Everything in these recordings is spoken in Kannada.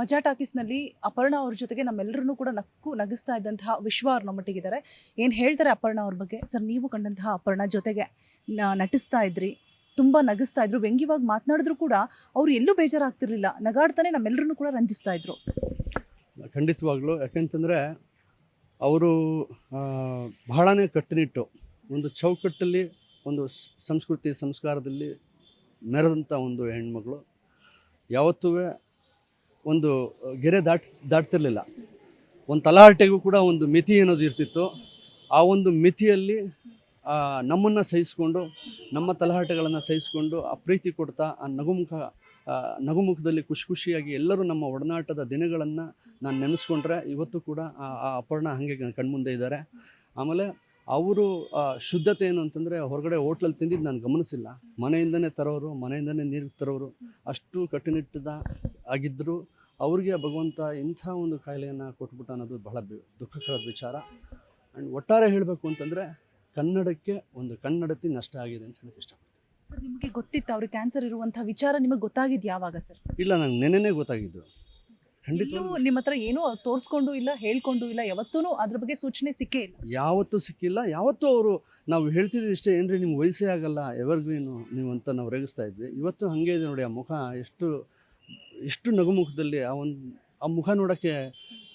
ಮಜಾ ಟಾಕೀಸ್ನಲ್ಲಿ ಅಪರ್ಣ ಅವ್ರ ಜೊತೆಗೆ ನಮ್ಮೆಲ್ಲರನ್ನೂ ಕೂಡ ನಕ್ಕು ನಗಿಸ್ತಾ ಇದ್ದಂತಹ ವಿಶ್ವ ಅವ್ರು ನಮ್ಮೊಟ್ಟಿಗಿದ್ದಾರೆ. ಏನು ಹೇಳ್ತಾರೆ ಅಪರ್ಣ ಅವ್ರ ಬಗ್ಗೆ? ಸರ್, ನೀವು ಕಂಡಂತಹ ಅಪರ್ಣ ಜೊತೆಗೆ ನಟಿಸ್ತಾ ಇದ್ರಿ, ತುಂಬ ನಗಿಸ್ತಾ ಇದ್ರು, ವ್ಯಂಗ್ಯವಾಗಿ ಮಾತನಾಡಿದ್ರು ಕೂಡ ಅವ್ರು ಎಲ್ಲೂ ಬೇಜಾರಾಗ್ತಿರ್ಲಿಲ್ಲ, ನಗಾಡ್ತಾನೆ ನಮ್ಮೆಲ್ಲರನ್ನೂ ಕೂಡ ರಂಜಿಸ್ತಾ ಇದ್ರು. ಖಂಡಿತವಾಗ್ಲೂ. ಯಾಕೆಂತಂದರೆ ಅವರು ಬಹಳನೇ ಕಟ್ಟುನಿಟ್ಟು, ಒಂದು ಚೌಕಟ್ಟಲ್ಲಿ, ಒಂದು ಸಂಸ್ಕೃತಿ ಸಂಸ್ಕಾರದಲ್ಲಿ ಮೆರೆದಂಥ ಒಂದು ಹೆಣ್ಮಗಳು. ಯಾವತ್ತೂ ಒಂದು ಗೆರೆ ದಾಟ್, ದಾಟ್ತಿರ್ಲಿಲ್ಲ. ಒಂದು ತಲಹಟೆಗೂ ಕೂಡ ಒಂದು ಮಿತಿ ಅನ್ನೋದು ಇರ್ತಿತ್ತು. ಆ ಒಂದು ಮಿತಿಯಲ್ಲಿ ನಮ್ಮನ್ನು ಸಹಿಸಿಕೊಂಡು, ನಮ್ಮ ತಲಹಟೆಗಳನ್ನು ಸಹಿಸಿಕೊಂಡು, ಆ ಪ್ರೀತಿ ಕೊಡ್ತಾ, ಆ ನಗುಮುಖ ನಗುಮುಖದಲ್ಲಿ ಖುಷಿ ಖುಷಿಯಾಗಿ ಎಲ್ಲರೂ ನಮ್ಮ ಒಡನಾಟದ ದಿನಗಳನ್ನು ನಾನು ನೆನೆಸ್ಕೊಂಡ್ರೆ ಇವತ್ತು ಕೂಡ ಆ ಅಪರ್ಣ ಹಾಗೆ ಕಣ್ಮುಂದೆ ಇದ್ದಾರೆ. ಆಮೇಲೆ ಅವರು ಶುದ್ಧತೆ ಏನು ಅಂತಂದರೆ ಹೊರಗಡೆ ಹೋಟ್ಲಲ್ಲಿ ತಿಂದಿದ್ದು ನಾನು ಗಮನಿಸಿಲ್ಲ. ಮನೆಯಿಂದನೇ ತರೋರು ಮನೆಯಿಂದನೇ ನೀರು ತರೋರು ಅಷ್ಟು ಕಟ್ಟುನಿಟ್ಟದ ಆಗಿದ್ದರು ಅವ್ರಿಗೆ ಭಗವಂತ ಇಂಥ ಒಂದು ಕಾಯಿಲೆಯನ್ನು ಕೊಟ್ಬಿಟ್ಟು ಅನ್ನೋದು ಬಹಳ ದುಃಖಕರ ದುಃಖಕರದ ವಿಚಾರ. ಆ್ಯಂಡ್ ಒಟ್ಟಾರೆ ಹೇಳಬೇಕು ಅಂತಂದರೆ ಕನ್ನಡಕ್ಕೆ ಒಂದು ಕನ್ನಡತಿ ನಷ್ಟ ಆಗಿದೆ ಅಂತ ಹೇಳಕ್ಕೆ ಇಷ್ಟಪಡ್ತೀನಿ. ಸರ್ ನಿಮಗೆ ಗೊತ್ತಿತ್ತು ಅವ್ರಿಗೆ ಕ್ಯಾನ್ಸರ್ ಇರುವಂಥ ವಿಚಾರ ನಿಮಗೆ ಗೊತ್ತಾಗಿದ್ದು ಯಾವಾಗ ಸರ್? ಇಲ್ಲ ನಂಗೆ ನೆನೆನೇ ಗೊತ್ತಾಗಿದ್ದು. ಖಂಡಿತ ನಿಮ್ಮ ಹತ್ರ ಏನೂ ತೋರಿಸ್ಕೊಂಡು ಇಲ್ಲ ಹೇಳ್ಕೊಂಡು ಇಲ್ಲ ಯಾವತ್ತೂ ಅದ್ರ ಬಗ್ಗೆ ಸೂಚನೆ ಸಿಕ್ಕೇ ಇಲ್ಲ. ಯಾವತ್ತೂ ಸಿಕ್ಕಿಲ್ಲ. ಯಾವತ್ತೂ ಅವರು ನಾವು ಹೇಳ್ತಿದ್ವಿ ಇಷ್ಟೇ ಏನ್ರಿ ನಿಮ್ಗೆ ವಯಸ್ಸೇ ಆಗಲ್ಲ ಎವರ್ಗ್ರೀನು ನೀವು ಅಂತ ನಾವು ರೇಗಿಸ್ತಾ ಇದ್ವಿ. ಇವತ್ತು ಹಾಗೆ ಇದೆ ನೋಡಿ ಆ ಮುಖ ಎಷ್ಟು ಎಷ್ಟು ನಗುಮುಖದಲ್ಲಿ ಆ ಒಂದು ಆ ಮುಖ ನೋಡೋಕ್ಕೆ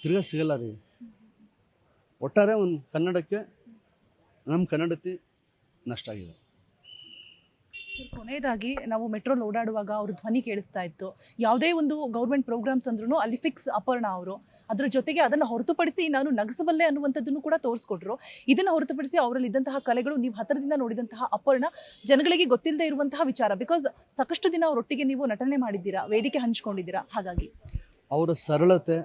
ತಿರ್ಗಾ ಸಿಗಲ್ಲ ರೀ. ಒಟ್ಟಾರೆ ಒಂದು ಕನ್ನಡಕ್ಕೆ ನಮ್ಮ ಕನ್ನಡತಿ ನಷ್ಟ ಆಗಿದೆ ಕೊನೆಯದಾಗಿ ನಾವು ಮೆಟ್ರೋಲ್ ಓಡಾಡುವಾಗ ಅವ್ರ ಧ್ವನಿ ಕೇಳಿಸ್ತಾ ಇತ್ತು. ಯಾವುದೇ ಒಂದು ಗೌರ್ಮೆಂಟ್ ಪ್ರೋಗ್ರಾಮ್ಸ್ ಅಂದ್ರೂ ಅಲ್ಲಿ ಫಿಕ್ಸ್ ಅಪರ್ಣ ಅವರು. ಅದರ ಜೊತೆಗೆ ಅದನ್ನು ಹೊರತುಪಡಿಸಿ ನಾನು ನಗಸಬಲ್ಲೆ ಅನ್ನುವಂಥದ್ದನ್ನು ಕೂಡ ತೋರಿಸ್ಕೊಟ್ರು. ಇದನ್ನು ಹೊರತುಪಡಿಸಿ ಅವರಲ್ಲಿ ಇದ್ದಂತಹ ಕಲೆಗಳು ನೀವು ಹತ್ತಿರದಿಂದ ನೋಡಿದಂತಹ ಅಪರ್ಣ ಜನಗಳಿಗೆ ಗೊತ್ತಿಲ್ಲದೆ ಇರುವಂತಹ ವಿಚಾರ. ಬಿಕಾಸ್ ಸಾಕಷ್ಟು ದಿನ ಅವರೊಟ್ಟಿಗೆ ನೀವು ನಟನೆ ಮಾಡಿದ್ದೀರಾ, ವೇದಿಕೆ ಹಂಚ್ಕೊಂಡಿದ್ದೀರಾ? ಹಾಗಾಗಿ. ಅವರ ಸರಳತೆ,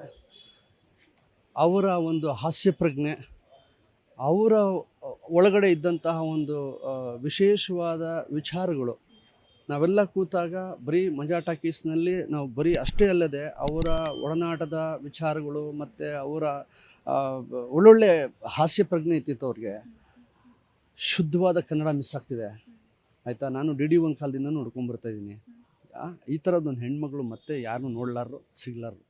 ಅವರ ಒಂದು ಹಾಸ್ಯ ಪ್ರಜ್ಞೆ ಅವರ ಒಳಗಡೆ ಇದ್ದಂತಹ ಒಂದು ವಿಶೇಷವಾದ ವಿಚಾರಗಳು, ನಾವೆಲ್ಲ ಕೂತಾಗ ಬರೀ ಮಜಾ ಟಾಕೀಸ್ನಲ್ಲಿ ನಾವು ಬರೀ ಅಷ್ಟೇ ಅಲ್ಲದೆ ಅವರ ಒಡನಾಟದ ವಿಚಾರಗಳು ಮತ್ತು ಅವರ ಒಳ್ಳೊಳ್ಳೆ ಹಾಸ್ಯ ಪ್ರಜ್ಞೆ ಇತ್ತಿತ್ತು ಅವ್ರಿಗೆ. ಶುದ್ಧವಾದ ಕನ್ನಡ ಮಿಸ್ ಆಗ್ತಿದೆ. ಆಯಿತಾ? ನಾನು ಡಿ ಡಿ ಒಂದು ಕಾಲದಿಂದ ನೋಡ್ಕೊಂಬರ್ತಾ ಇದ್ದೀನಿ ಈ ಥರದ್ದೊಂದು ಹೆಣ್ಮಗಳು ಮತ್ತೆ ಯಾರನ್ನೂ ನೋಡಲಾರು ಸಿಗ್ಲಾರು